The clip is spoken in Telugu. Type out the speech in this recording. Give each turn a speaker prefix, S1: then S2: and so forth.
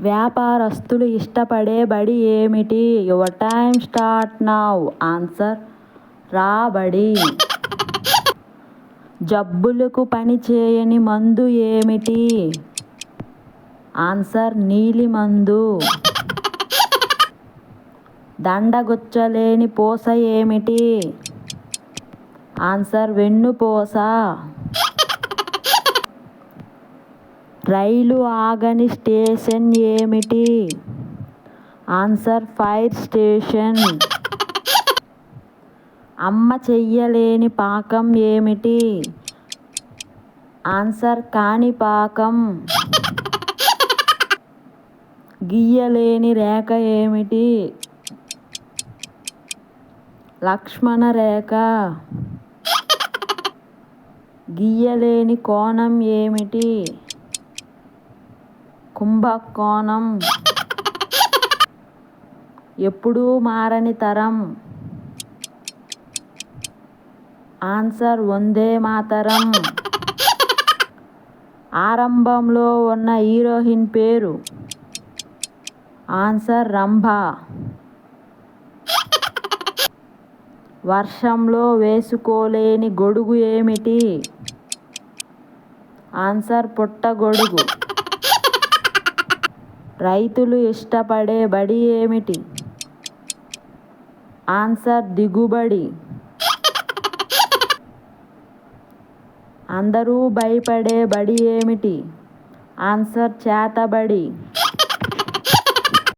S1: వ్యాపారస్తులు ఇష్టపడే బడి ఏమిటి? Your time start now answer రాబడి. జబ్బులకు పనిచేయని మందు ఏమిటి? ఆన్సర్ నీలిమందు. దండగుచ్చలేని పూస ఏమిటి? ఆన్సర్ వెన్నుపూస. రైలు ఆగని స్టేషన్ ఏమిటి? Answer fire station. అమ్మ చెయ్యలేని పాకం ఏమిటి? ఆన్సర్ కాణిపాకం. గీయలేని రేఖ ఏమిటి? లక్ష్మణ రేఖ. గీయలేని కోణం ఏమిటి? కుంభకోణం. ఎప్పుడూ మారని తరం. ఆన్సర్ వందేమాతరం. ఆరంభంలో ఉన్న హీరోయిన్ పేరు? ఆన్సర్ రంభ. వర్షంలో వేసుకోలేని గొడుగు ఏమిటి? ఆన్సర్ పుట్టగొడుగు. రైతులు ఇష్టపడే బడి ఏమిటి? ఆన్సర్ దిగుబడి. అందరూ భయపడే బడి ఏమిటి? ఆన్సర్ చేతబడి.